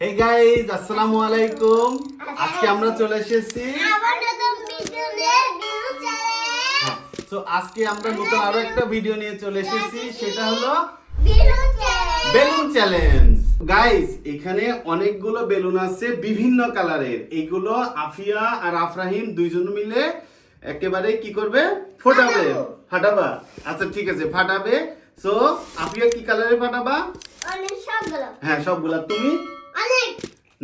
Hey guys আসসালামু আলাইকুম আজকে আমরা চলে এসেছি। হ্যাঁ, তো আজকে আমরা নতুন আরও একটা ভিডিও নিয়ে চলে এসেছি সেটা হলো বেলুন চ্যালেঞ্জ গাইজ এখানে অনেকগুলো বেলুন আছে বিভিন্ন কালারের। এইগুলো আফিয়া আর আফরাহিম দুইজন মিলে একেবারে কি করবে? ফোটাবে। ফাটাবো। ফাটাবা। আচ্ছা ঠিক আছে ফাটাবে। সো আফিয়া কি কালারে ফাটাবা? হ্যাঁ সবগুলা। তুমি?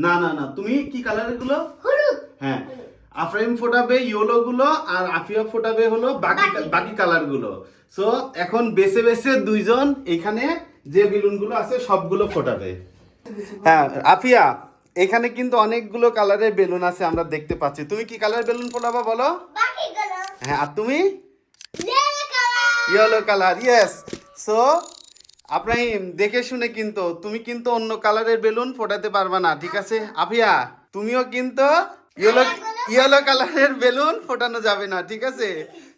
না না না তুমি কি কালারেরগুলো? হ্যাঁ আফরাইম ফোটাবে ইয়েলো গুলো আর আফিয়া ফোটাবে হলো বাকি বাকি। বাকি কালারগুলো। সো এখন বেছে বেছে দুইজন এখানে যে বেলুনগুলো আছে সবগুলো ফোটাবে। হ্যাঁ আফিয়া এখানে কিন্তু অনেকগুলো কালারের বেলুন আছে আমরা দেখতে পাচ্ছি। তুমি কি কালার বেলুন ফোটাবা বলো? হ্যাঁ আর তুমি? Yellow colour yes so Abrahim দেখে শুনে কিন্তু তুমি কিন্তু অন্য কালারের বেলুন ফোটাতে পারবে না ঠিক আছে? আফিয়া তুমিও কিন্তু ইয়েলো ইয়েলো কালারের বেলুন ফোটানো যাবে না ঠিক আছে?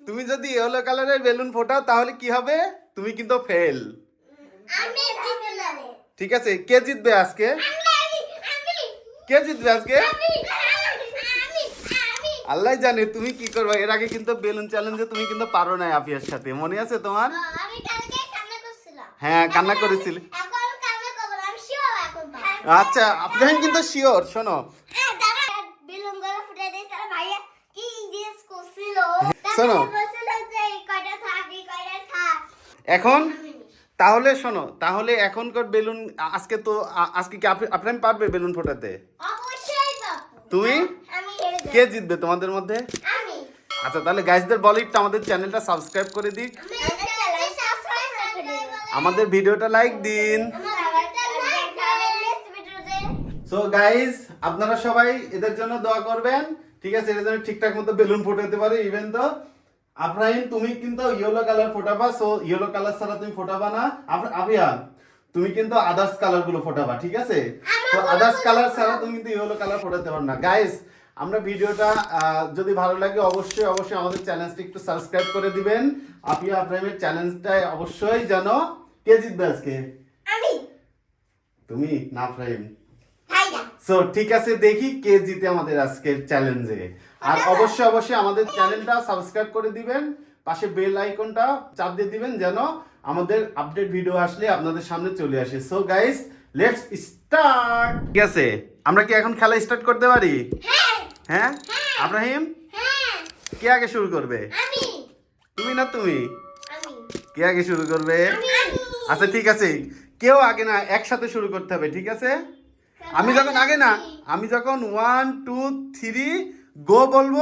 তুমি যদি ইয়েলো কালারের বেলুন ফোটাও তাহলে কি হবে? তুমি কিন্তু ফেল। ঠিক আছে? কে জিতবে আজকে? কে জিতবে আজকে? আল্লাহ জানে তুমি কি করবে। এর আগে কিন্তু বেলুন চ্যালেঞ্জে তুমি কিন্তু পারো না আফিয়ার সাথে। মনে আছে তোমার আমি কালকে কান্না করছিলাম হ্যাঁ, কান্না করেছিলে। আচ্ছা আফরাহিম কিন্তু শিওর শোনো? শোনো। এখন তাহলে শোনো তাহলে এখনকার বেলুন আজকে তো আজকে কি আপনি পারবে বেলুন ফোটাতে তুমি। কে জিতবে তোমাদের মধ্যে আচ্ছা তাহলে গাইজদের বলো একটু আমাদের চ্যানেলটা সাবস্ক্রাইব করে দিক আমি চ্যানেল সাবস্ক্রাইব করে দেবো। আমাদের ভিডিওটা লাইক দিন। সো গাইজ আপনারা সবাই এদের জন্য দোয়া করবেন। ঠিক আছে এদের জন্য ঠিকঠাক মতো বেলুন ফোটাতে পারে ইভেন তো আফরাহিম তুমি কিন্তু ইয়েলো কালার ফোটাবা সো ইয়েলো কালার ছাড়া তুমি ফোটাবা না। আফিয়া তুমি কিন্তু আদার্স কালারগুলো ফোটাবা ঠিক আছে? তো আদার্স কালার ছাড়া তুমি কিন্তু ইয়েলো কালার ফোটাতে পারো না। গাইস আমরা ভিডিওটা যদি ভালো লাগে অবশ্যই অবশ্যই আমাদের চ্যানেলটা একটু সাবস্ক্রাইব করে দিবেন। আফিয়া আফরাহিমের চ্যানেলটা অবশ্যই জানো কে জিতবে আজকে? আমি। তুমি? না ভাইয়া। সো ঠিক আছে দেখি কে জিতে আমাদের আজকের চ্যালেঞ্জে আর অবশ্যই অবশ্যই আমাদের চ্যানেলটা সাবস্ক্রাইব করে দিবেন। পাশে বেল আইকনটা চাপ দিয়ে দিবেন যেন আমাদের আপডেট ভিডিও আসলে আপনাদের সামনে চলে আসে। সো গাইস লেটস স্টার্ট ঠিক আছে আমরা কি এখন খেলা স্টার্ট করতে পারি? হ্যাঁ, হ্যাঁ। আব্রাহিম? হ্যাঁ, কে আগে শুরু করবে? আমি। তুমি না তুমি? আমি। কে আগে শুরু করবে? আমি। আচ্ছা ঠিক আছে। কেউ আগে না একসাথে শুরু করতে হবে ঠিক আছে? আমি যখন আগে না আমি যখন ওয়ান টু থ্রি গো বলব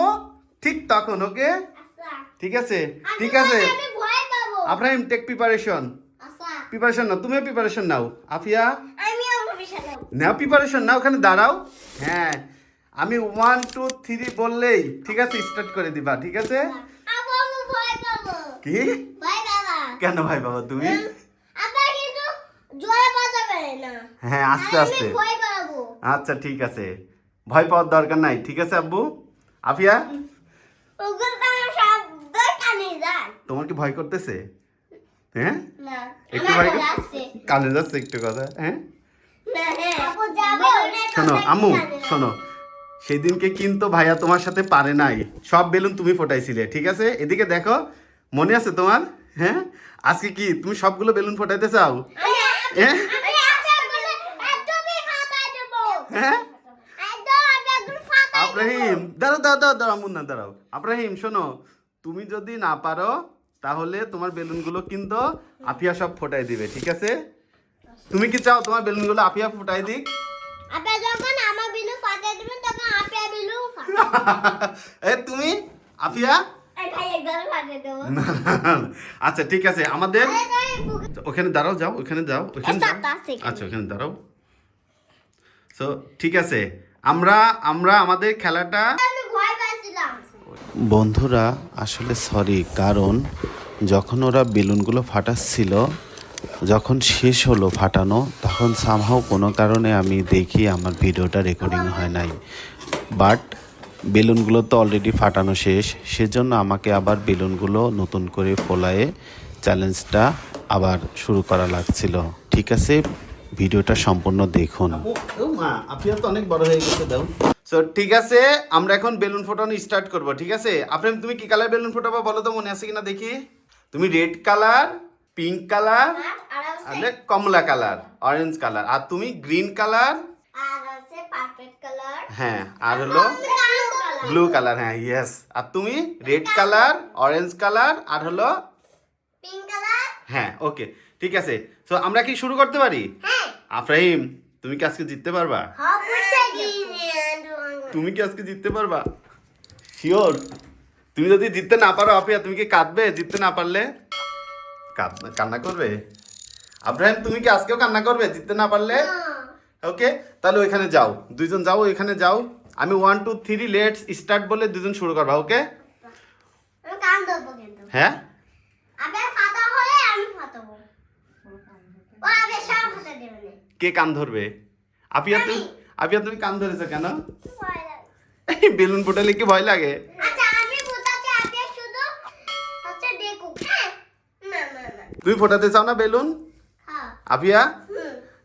ঠিক তখন ওকে। ঠিক আছে? ঠিক আছে? Abrahim take preparation. প্রিপারেশন নাও তুমিও প্রিপারেশন নাও। আফিয়া। নাও প্রিপারেশন নাও ওখানে দাঁড়াও। হ্যাঁ। আমি ওয়ান টু থ্রি বললেই ঠিক আছে স্টার্ট করে দিবা ঠিক আছে। কি? কেন ভাই বাবা তুমি হুম, আপা কিন্তু জোরে বাজাবে না। হ্যাঁ আস্তে আস্তে। আচ্ছা ঠিক আছে। ভয় পাওয়ার দরকার নাই ঠিক আছে আব্বু? আফিয়া। তোমার কি ভয় করতেছে? হ্যাঁ? একটু ভয় কানে যাচ্ছে একটু কথা হ্যাঁ? না। আপু, যাব? শোনো আম্মু শোনো। সেদিনকে কিন্তু ভাইয়া তোমার সাথে পারে নাই। সব বেলুন তুমি ফোটাইছিলে ঠিক আছে? এদিকে দেখো মনে আছে তোমার? হ্যাঁ? আজকে কি তুমি সবগুলো বেলুন ফোটাইতে চাও? হ্যাঁ আমি আচারগুলো একদমই ফাটাই দেবো। হ্যাঁ। আব্রাহিম দাঁড়াও দাঁড়াও দাঁড়াও দাঁড়াও মুন্না দাঁড়াও। আব্রাহিম শোনো তুমি যদি না পারো তাহলে তোমার বেলুনগুলো কিন্তু আফিয়া সব ফোটাই দিবে ঠিক আছে? তুমি কি চাও তোমার বেলুনগুলো আফিয়া ফোটাই দিক? এ তুমি? আফিয়া? এই ভাই একদম ফাটাই দেবো। আচ্ছা ঠিক আছে আমাদের ওখানে দাঁড়াও যাও ওখানে যাও ওখানে। আচ্ছা ওখানে দাঁড়াও। সো ঠিক আছে, আমরা আমরা আমাদের খেলাটা বন্ধুরা, আসলে সরি কারণ যখন ওরা বেলুনগুলো ফাটাচ্ছিল, যখন শেষ হলো ফাটানো, তখন সামহাও কোনো কারণে আমি দেখি আমার ভিডিওটা রেকর্ডিং হয় নাই। বাট বেলুনগুলো তো অলরেডি ফাটানো শেষ, সেজন্য আমাকে আবার বেলুনগুলো নতুন করে ফোলায়ে চ্যালেঞ্জটা আবার শুরু করা লাগছিল। ঠিক আছে? ভিডিওটা সম্পূর্ণ দেখুন। আপিয়া তো অনেক বড় হয়ে গেছে দাও। সো ঠিক আছে আমরা এখন বেলুন ফোটানো স্টার্ট করব ঠিক আছে? আফরিন তুমি কি কালার বেলুন ফোটাবো বলো তো মনে আছে কিনা দেখি? তুমি রেড কালার পিঙ্ক কালার আর আছে কমলা কালার অরেঞ্জ কালার আর তুমি গ্রিন কালার আর আছে পারফেক্ট কালার হ্যাঁ আর হলো ব্লু কালার হ্যাঁ ইয়েস আর তুমি রেড কালার অরেঞ্জ কালার আর হলো হ্যাঁ ওকে ঠিক আছে। সো আমরা কি শুরু করতে পারি? হ্যাঁ আফরাহিম তুমি কি আজকে জিততে পারবা? তুমি কি আজকে জিততে পারবা? শিওর? তুমি যদি জিততে না পারো আপিয়া তুমি কি কাঁদবে? জিততে না পারলে? কান্না করবে? আব্রাহিম তুমি কি আজকেও কান্না করবে? জিততে না পারলে? ওকে তাহলে ওইখানে যাও। দুইজন যাও ওইখানে যাও। আমি one two three let's start বলে দুজন শুরু করবা ওকে? হ্যাঁ? কে কান ধরবে? আপিয়া তুমি আপিয়া তুমি কান ধরেছো কেন? বেলুন ফুটালে কি ভয় লাগে? তুমি ফোটাতে চাও না বেলুন? আপিয়া?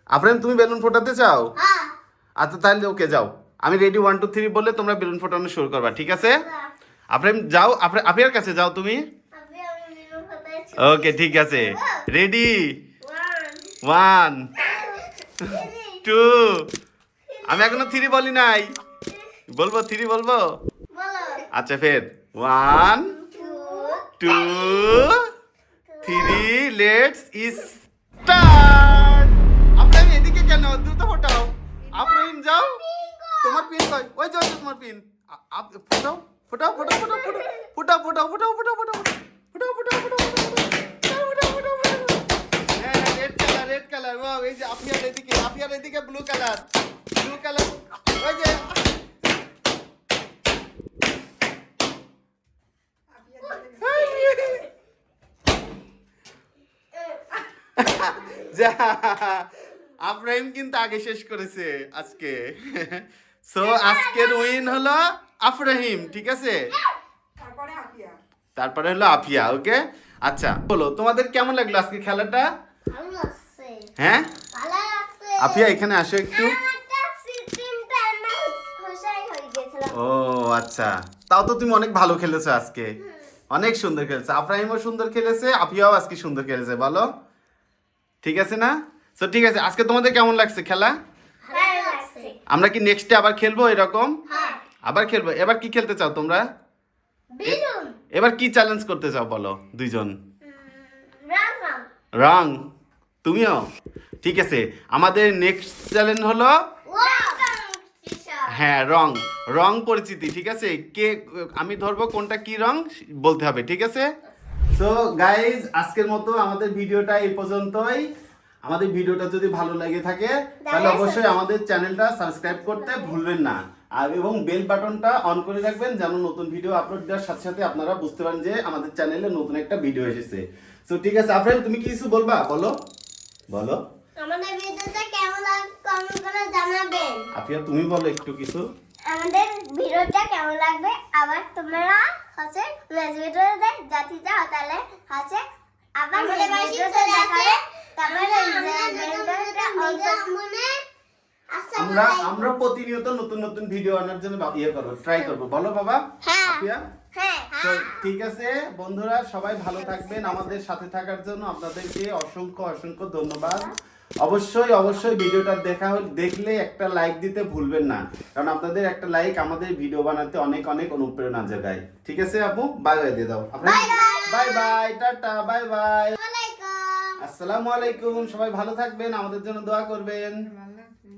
আপনার তুমি বেলুন ফোটাতে চাও? আচ্ছা তাহলে ওকে যাও। আমি রেডি ওয়ান টু থ্রি বলে তোমরা বেলুন ফোটানো শুরু করবা ঠিক আছে? আপনি যাও। আপনার আপিয়ার কাছে যাও তুমি। ওকে ঠিক আছে। রেডি ওয়ান টু আমি এখনও থ্রি বলি নাই বলব থ্রি বলব আচ্ছা ফের one two three let's start Afraim এদিকে কেন দ্রুত ফোটাও আফরাইম যাও তোমার পিন কই ওই যাও তোমার পিন ফোটাও ফোটাও ফোটাও ফোটাও ফোটাও ফোটাও ফোটাও ফোটাও ফোটাও ফোটাও ফোটাও ফোটাও ফোটাও ফোটাও ফোটাও হ্যাঁ রেড কালার রেড কালার ও এই যে আপিয়ার এদিকে আপিয়ার এদিকে ব্লু কালার ব্লু কালার ওই যে। যা আব্রাহিম কিন্তু আগে শেষ করেছে আজকে। সো আজকের উইন হলো আফরাহিম ঠিক আছে? তারপরে হলো আফিয়া ওকে আচ্ছা বলো তোমাদের কেমন লাগল আজকে খেলাটা? হ্যাঁ? আফিয়া এখানে আসো একটু। ও আচ্ছা। তাও তো তুমি অনেক ভালো খেলেছো আজকে। অনেক সুন্দর খেলেছে। আফরাহিমও সুন্দর খেলেছে আফিয়াও আজকে সুন্দর খেলেছে বলো। ঠিক আছে না? তো ঠিক আছে আজকে তোমাদের কেমন লাগছে খেলা? আমরা কি নেক্সটে আবার খেলব এরকম? হ্যাঁ। আবার খেলব? এবার কি খেলতে চাও তোমরা? এবার কি চ্যালেঞ্জ করতে চাও বলো দুইজন? রং। তুমিও? ঠিক আছে আমাদের নেক্সট চ্যালেঞ্জ হলো? হ্যাঁ রং। রং পরিচিতি ঠিক আছে? কে আমি ধরবো কোনটা কি রং বলতে হবে ঠিক আছে? সো গাইজ আজকের মতো আমাদের ভিডিওটা এই পর্যন্তই। আমাদের ভিডিওটা যদি ভালো লেগে থাকে তাহলে অবশ্যই আমাদের চ্যানেলটা সাবস্ক্রাইব করতে ভুলবেন না। আর এবং বেল বাটনটা অন করে রাখবেন যেন নতুন ভিডিও আপলোড দেওয়ার সাথে সাথে আপনারা বুঝতে পারেন যে আমাদের চ্যানেলে নতুন একটা ভিডিও এসেছে। সো ঠিক আছে আফরাইম তুমি কিছু বলবা? বলো। বলো। আমাদের ভিডিওটা কেমন কমেন্ট করে জানাবেন আফিয়া তুমি বলো একটু কিছু। আমাদের ভিডিওটা কেমন লাগবে? আবার তোমরা হচ্ছে নেক্সট ভিডিওতে জাতি যাও তাহলে হচ্ছে আবার নেক্সট ভিডিওতে দেখাবে। তারপরে আমরা আমরা প্রতিনিয়ত নতুন নতুন ভিডিও আনার জন্য ইয়ে করব ট্রাই করব। বলো বাবা হ্যাঁ। হ্যাঁ তো ঠিক আছে বন্ধুরা সবাই ভালো থাকবেন। আমাদের সাথে থাকার জন্য আপনাদেরকে অসংখ্য অসংখ্য ধন্যবাদ। অবশ্যই অবশ্যই ভিডিওটা দেখা দেখলে একটা লাইক দিতে ভুলবেন না। কারণ আপনাদের একটা লাইক আমাদের ভিডিও বানাতে অনেক অনেক অনুপ্রেরণা জাগায়। ঠিক আছে আপু? বাই বাই দিয়ে দাও. Bye bye tata bye bye আসসালামু আলাইকুম সবাই ভালো থাকবেন আমাদের জন্য দোয়া করবেন।